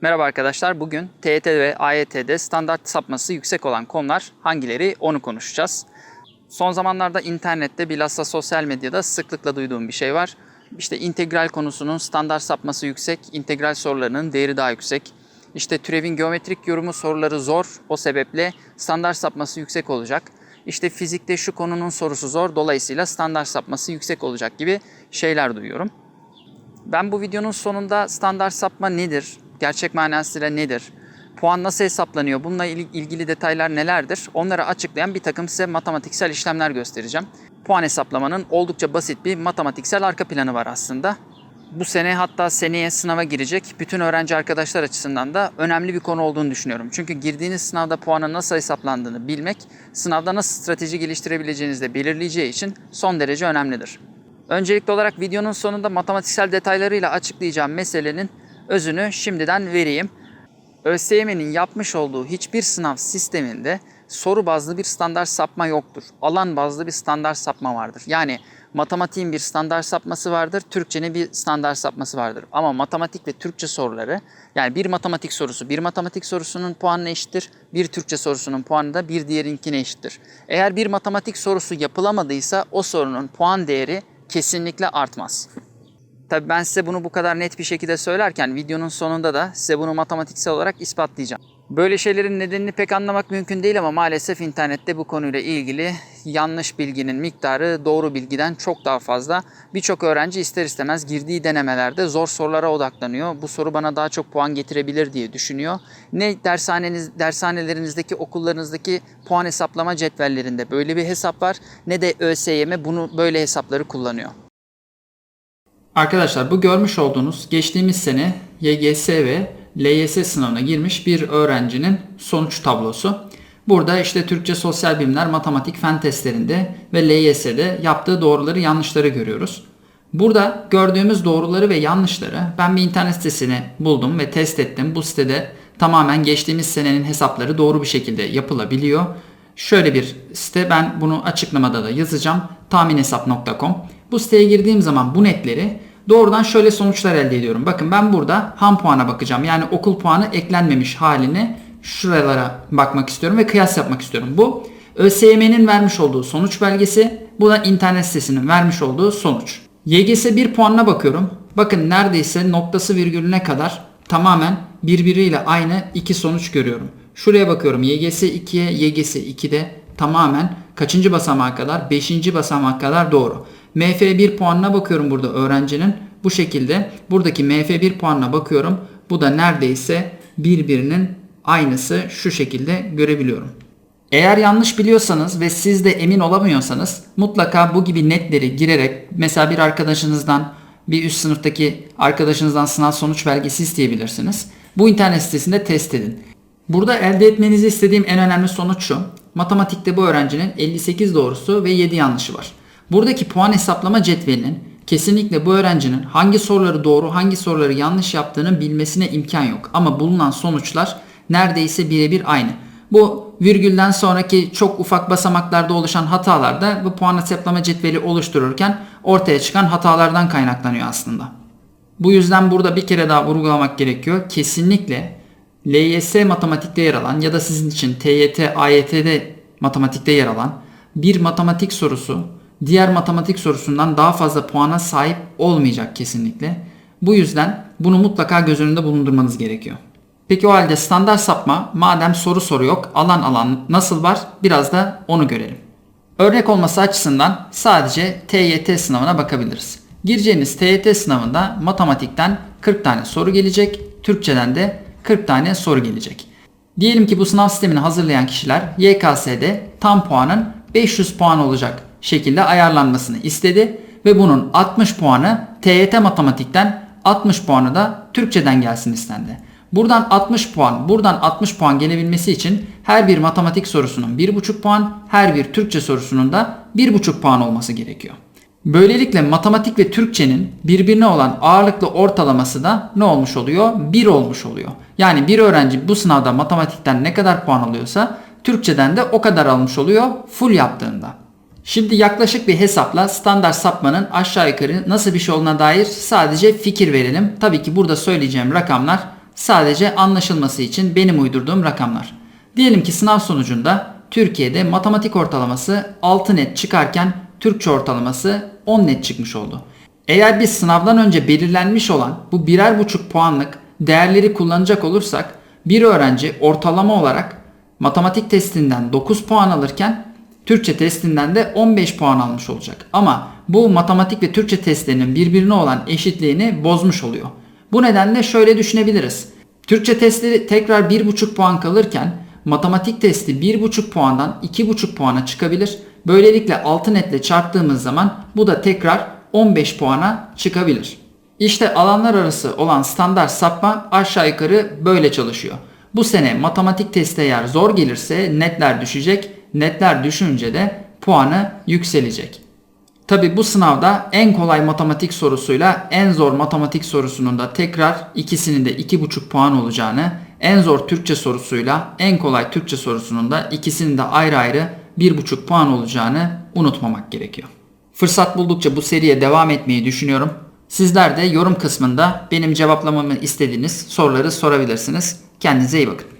Merhaba arkadaşlar. Bugün TYT ve AYT'de standart sapması yüksek olan konular hangileri onu konuşacağız. Son zamanlarda internette bilhassa sosyal medyada sıklıkla duyduğum bir şey var. İşte integral konusunun standart sapması yüksek, integral sorularının değeri daha yüksek. İşte türevin geometrik yorumu soruları zor, o sebeple standart sapması yüksek olacak. İşte fizikte şu konunun sorusu zor, dolayısıyla standart sapması yüksek olacak gibi şeyler duyuyorum. Ben bu videonun sonunda standart sapma nedir? Gerçek manasıyla nedir? Puan nasıl hesaplanıyor? Bununla il- ilgili detaylar nelerdir? Onları açıklayan bir takım size matematiksel işlemler göstereceğim. Puan hesaplamanın oldukça basit bir matematiksel arka planı var aslında. Bu sene hatta seneye sınava girecek bütün öğrenci arkadaşlar açısından da önemli bir konu olduğunu düşünüyorum. Çünkü girdiğiniz sınavda puanın nasıl hesaplandığını bilmek, sınavda nasıl strateji geliştirebileceğinizi de belirleyeceği için son derece önemlidir. Öncelikli olarak videonun sonunda matematiksel detaylarıyla açıklayacağım meselenin özünü şimdiden vereyim. ÖSYM'nin yapmış olduğu hiçbir sınav sisteminde soru bazlı bir standart sapma yoktur. Alan bazlı bir standart sapma vardır. Yani matematiğin bir standart sapması vardır, Türkçenin bir standart sapması vardır. Ama matematik ve Türkçe soruları, yani bir matematik sorusu bir matematik sorusunun puanına eşittir, bir Türkçe sorusunun puanı da bir diğerinkine eşittir. Eğer bir matematik sorusu yapılamadıysa o sorunun puan değeri kesinlikle artmaz. Tabii ben size bunu bu kadar net bir şekilde söylerken videonun sonunda da size bunu matematiksel olarak ispatlayacağım. Böyle şeylerin nedenini pek anlamak mümkün değil ama maalesef internette bu konuyla ilgili yanlış bilginin miktarı doğru bilgiden çok daha fazla. Birçok öğrenci ister istemez girdiği denemelerde zor sorulara odaklanıyor. Bu soru bana daha çok puan getirebilir diye düşünüyor. Ne dershaneniz, dershanelerinizdeki, okullarınızdaki puan hesaplama cetvellerinde böyle bir hesap var ne de ÖSYM bunu böyle hesapları kullanıyor. Arkadaşlar bu görmüş olduğunuz geçtiğimiz sene YGS ve LYS sınavına girmiş bir öğrencinin sonuç tablosu. Burada işte Türkçe sosyal bilimler, matematik, fen testlerinde ve LYS'de yaptığı doğruları yanlışları görüyoruz. Burada gördüğümüz doğruları ve yanlışları ben bir internet sitesini buldum ve test ettim. Bu sitede tamamen geçtiğimiz senenin hesapları doğru bir şekilde yapılabiliyor. Şöyle bir site ben bunu açıklamada da yazacağım. tahminhesap.com. Bu siteye girdiğim zaman bu netleri doğrudan şöyle sonuçlar elde ediyorum. Bakın ben burada ham puana bakacağım. Yani okul puanı eklenmemiş halini şuralara bakmak istiyorum ve kıyas yapmak istiyorum. Bu ÖSYM'nin vermiş olduğu sonuç belgesi. Bu da internet sitesinin vermiş olduğu sonuç. YGS 1 puanına bakıyorum. Bakın neredeyse noktası virgülüne kadar tamamen birbiriyle aynı iki sonuç görüyorum. Şuraya bakıyorum YGS 2'ye YGS 2'de tamamen kaçıncı basamağa kadar? 5. basamağa kadar doğru. MF1 puanına bakıyorum burada öğrencinin. Bu şekilde buradaki MF1 puanına bakıyorum. Bu da neredeyse birbirinin aynısı şu şekilde görebiliyorum. Eğer yanlış biliyorsanız ve siz de emin olamıyorsanız mutlaka bu gibi netleri girerek mesela bir arkadaşınızdan bir üst sınıftaki arkadaşınızdan sınav sonuç belgesi isteyebilirsiniz. Bu internet sitesinde test edin. Burada elde etmenizi istediğim en önemli sonuç şu. Matematikte bu öğrencinin 58 doğrusu ve 7 yanlışı var. Buradaki puan hesaplama cetvelinin kesinlikle bu öğrencinin hangi soruları doğru hangi soruları yanlış yaptığını bilmesine imkan yok. Ama bulunan sonuçlar neredeyse birebir aynı. Bu virgülden sonraki çok ufak basamaklarda oluşan hatalar da bu puan hesaplama cetveli oluştururken ortaya çıkan hatalardan kaynaklanıyor aslında. Bu yüzden burada bir kere daha vurgulamak gerekiyor. Kesinlikle LYS matematikte yer alan ya da sizin için TYT, AYT'de matematikte yer alan bir matematik sorusu diğer matematik sorusundan daha fazla puana sahip olmayacak kesinlikle. Bu yüzden bunu mutlaka göz önünde bulundurmanız gerekiyor. Peki o halde standart sapma madem soru soru yok alan alan nasıl var biraz da onu görelim. Örnek olması açısından sadece TYT sınavına bakabiliriz. Gireceğiniz TYT sınavında matematikten 40 tane soru gelecek, Türkçeden de 40 tane soru gelecek. Diyelim ki bu sınav sistemini hazırlayan kişiler YKS'de tam puanın 500 puan olacak şekilde ayarlanmasını istedi ve bunun 60 puanı TYT matematikten 60 puanı da Türkçeden gelsin istendi. Buradan 60 puan, buradan 60 puan gelebilmesi için her bir matematik sorusunun 1,5 puan, her bir Türkçe sorusunun da 1,5 puan olması gerekiyor. Böylelikle matematik ve Türkçenin birbirine olan ağırlıklı ortalaması da ne olmuş oluyor? 1 olmuş oluyor. Yani bir öğrenci bu sınavda matematikten ne kadar puan alıyorsa Türkçeden de o kadar almış oluyor full yaptığında. Şimdi yaklaşık bir hesapla standart sapmanın aşağı yukarı nasıl bir şey olduğuna dair sadece fikir verelim. Tabii ki burada söyleyeceğim rakamlar Sadece anlaşılması için benim uydurduğum rakamlar. Diyelim ki sınav sonucunda Türkiye'de matematik ortalaması 6 net çıkarken Türkçe ortalaması 10 net çıkmış oldu. Eğer biz sınavdan önce belirlenmiş olan bu birer buçuk puanlık değerleri kullanacak olursak bir öğrenci ortalama olarak matematik testinden 9 puan alırken Türkçe testinden de 15 puan almış olacak. Ama bu matematik ve Türkçe testlerinin birbirine olan eşitliğini bozmuş oluyor. Bu nedenle şöyle düşünebiliriz. Türkçe testi tekrar 1,5 puan kalırken matematik testi 1,5 puandan 2,5 puana çıkabilir. Böylelikle 6 netle çarptığımız zaman bu da tekrar 15 puana çıkabilir. İşte alanlar arası olan standart sapma aşağı yukarı böyle çalışıyor. Bu sene matematik testi eğer zor gelirse netler düşecek. Netler düşünce de puanı yükselecek. Tabi bu sınavda en kolay matematik sorusuyla en zor matematik sorusunun da tekrar ikisinin de 2,5 puan olacağını, en zor Türkçe sorusuyla en kolay Türkçe sorusunun da ikisinin de ayrı ayrı 1,5 puan olacağını unutmamak gerekiyor. Fırsat buldukça bu seriye devam etmeyi düşünüyorum. Sizler de yorum kısmında benim cevaplamamı istediğiniz soruları sorabilirsiniz. Kendinize iyi bakın.